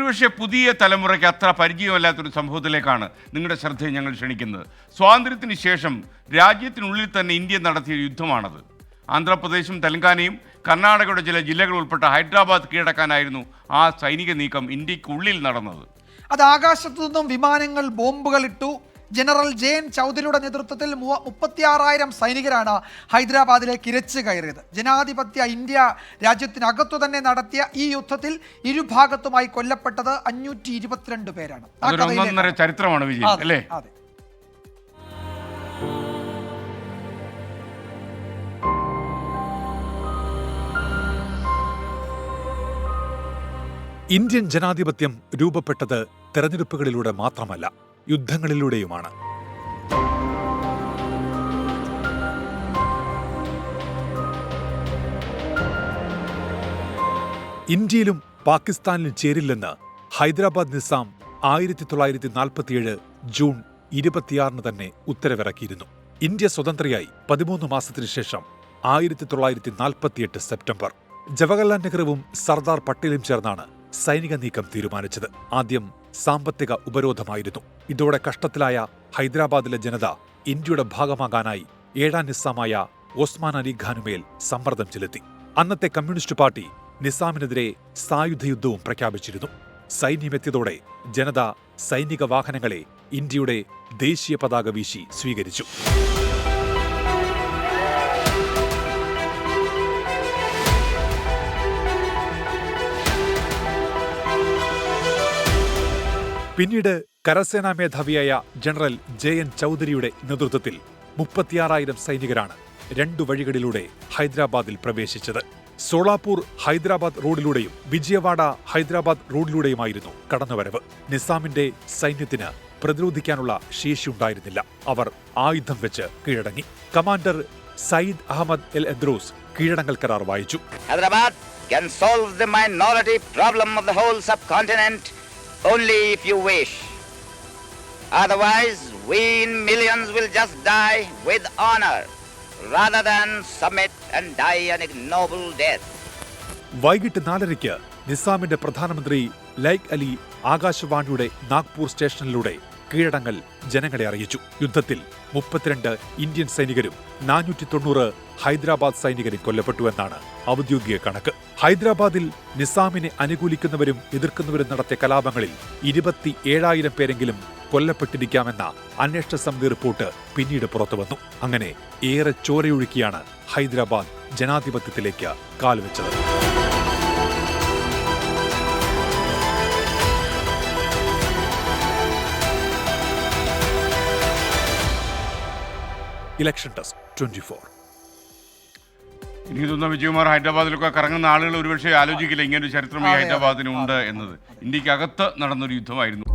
ഒരുപക്ഷെ പുതിയ തലമുറയ്ക്ക് അത്ര പരിചയമല്ലാത്തൊരു സംഭവത്തിലേക്കാണ് നിങ്ങളുടെ ശ്രദ്ധയെ ഞങ്ങൾ ക്ഷണിക്കുന്നത്. സ്വാതന്ത്ര്യത്തിന് ശേഷം രാജ്യത്തിനുള്ളിൽ തന്നെ ഇന്ത്യ നടത്തിയ യുദ്ധമാണത്. ആന്ധ്രാപ്രദേശും തെലങ്കാനയും കർണാടകയുടെ ചില ജില്ലകൾ ഉൾപ്പെട്ട ഹൈദരാബാദ് കീഴടക്കാനായിരുന്നു ആ സൈനിക നീക്കം ഇന്ത്യക്കുള്ളിൽ നടന്നത്. അത് ആകാശത്തു നിന്നും വിമാനങ്ങൾ ബോംബുകൾ ഇട്ടു. ജനറൽ ജെ എൻ ചൗധരിയുടെ നേതൃത്വത്തിൽ മൂവ- മുപ്പത്തിയാറായിരം സൈനികരാണ് ഹൈദരാബാദിലേക്ക് ഇരച്ച് കയറിയത്. ജനാധിപത്യ ഇന്ത്യ രാജ്യത്തിനകത്തു തന്നെ നടത്തിയ ഈ യുദ്ധത്തിൽ ഇരുഭാഗത്തുമായി കൊല്ലപ്പെട്ടത് അഞ്ഞൂറ്റി ഇരുപത്തിരണ്ട് പേരാണ് ചരിത്രമാണ് വിജയം അല്ലേ? അതെ. ഇന്ത്യൻ ജനാധിപത്യം രൂപപ്പെട്ടത് തെരഞ്ഞെടുപ്പുകളിലൂടെ മാത്രമല്ല. യുദ്ധങ്ങളിലൂടെയുമാണ്. ഇന്ത്യയിലും പാകിസ്ഥാനിലും ചേരില്ലെന്ന് ഹൈദരാബാദ് നിസാം ആയിരത്തി തൊള്ളായിരത്തി നാൽപ്പത്തിയേഴ് ജൂൺ ഇരുപത്തിയാറിന് തന്നെ ഉത്തരവിറക്കിയിരുന്നു. ഇന്ത്യ സ്വതന്ത്രയായി പതിമൂന്ന് മാസത്തിനു ശേഷം ആയിരത്തി തൊള്ളായിരത്തി നാൽപ്പത്തിയെട്ട് സെപ്റ്റംബർ. ജവഹർലാൽ നെഹ്റുവും സർദാർ പട്ടേലും ചേർന്നാണ് സൈനിക നീക്കം തീരുമാനിച്ചത്. ആദ്യം സാമ്പത്തിക ഉപരോധമായിരുന്നു. ഇതോടെ കഷ്ടത്തിലായ ഹൈദരാബാദിലെ ജനത ഇന്ത്യയുടെ ഭാഗമാകാനായി ഏഴാം നിസ്സാമായ ഓസ്മാൻ അലി ഖാനുമേൽ സമ്മർദ്ദം ചെലുത്തി. അന്നത്തെ കമ്മ്യൂണിസ്റ്റ് പാർട്ടി നിസാമിനെതിരെ സായുധ യുദ്ധവും പ്രഖ്യാപിച്ചിരുന്നു. സൈന്യമെത്തിയതോടെ ജനത സൈനിക വാഹനങ്ങളെ ഇന്ത്യയുടെ ദേശീയ പതാക വീശി സ്വീകരിച്ചു. പിന്നീട് കരസേനാ മേധാവിയായ ജനറൽ ജെ എൻ ചൗധരിയുടെ നേതൃത്വത്തിൽ മുപ്പത്തിയാറായിരം സൈനികരാണ് രണ്ടു വഴികളിലൂടെ ഹൈദരാബാദിൽ പ്രവേശിച്ചത്. സോളാപൂർ ഹൈദരാബാദ് റോഡിലൂടെയും വിജയവാഡ ഹൈദരാബാദ് റോഡിലൂടെയുമായിരുന്നു കടന്നുവരവ്. നിസാമിന്റെ സൈന്യത്തിന് പ്രതിരോധിക്കാനുള്ള ശേഷിയുണ്ടായിരുന്നില്ല. അവർ ആയുധം വെച്ച് കീഴടങ്ങി. കമാൻഡർ സയ്യിദ് അഹമ്മദ് എൽ എദ്രോസ് കീഴടങ്ങൽ കരാർ വായിച്ചു. Hyderabad can solve the minority problem of the whole subcontinent. Only if you wish. Otherwise, we in millions will just die with honor rather than submit and die an ignoble death. വൈകിട്ട് നാലരയ്ക്ക് നിസാമിന്റെ പ്രധാനമന്ത്രി like Ali ആകാശവാണിയുടെ നാഗ്പൂർ സ്റ്റേഷനിലൂടെ കീഴടങ്ങൽ ജനങ്ങളെ അറിയിച്ചു. യുദ്ധത്തിൽ മുപ്പത്തിരണ്ട് Indian സൈനികരും നാനൂറ്റി തൊണ്ണൂറ് ഹൈദരാബാദ് സൈനികരും കൊല്ലപ്പെട്ടുവെന്നാണ് ഔദ്യോഗിക കണക്ക്. ഹൈദരാബാദിൽ നിസാമിനെ അനുകൂലിക്കുന്നവരും എതിർക്കുന്നവരും നടത്തിയ കലാപങ്ങളിൽ ഇരുപത്തി ഏഴായിരം പേരെങ്കിലും കൊല്ലപ്പെട്ടിരിക്കാമെന്ന അന്വേഷണ സമിതി റിപ്പോർട്ട് പിന്നീട് പുറത്തുവന്നു. അങ്ങനെ ഏറെ ചോരയൊഴുക്കിയാണ് ഹൈദരാബാദ് ജനാധിപത്യത്തിലേക്ക് കാൽവെച്ചത് ഇലക്ഷൻ ടെസ്റ്റ് ട്വന്റി ഫോർ. എനിക്ക് തോന്നുന്നു വിജയകുമാർ ഹൈദരാബാദിലൊക്കെ കറങ്ങുന്ന ആളുകൾ ഒരുപക്ഷെ ആലോചിക്കില്ല ഇങ്ങനെ ഒരു ചരിത്രം ഈ അതെ, അതെ. ഹൈദരാബാദിന് ഉണ്ട് എന്നത്. ഇന്ത്യക്കകത്ത് നടന്നൊരു യുദ്ധമായിരുന്നു.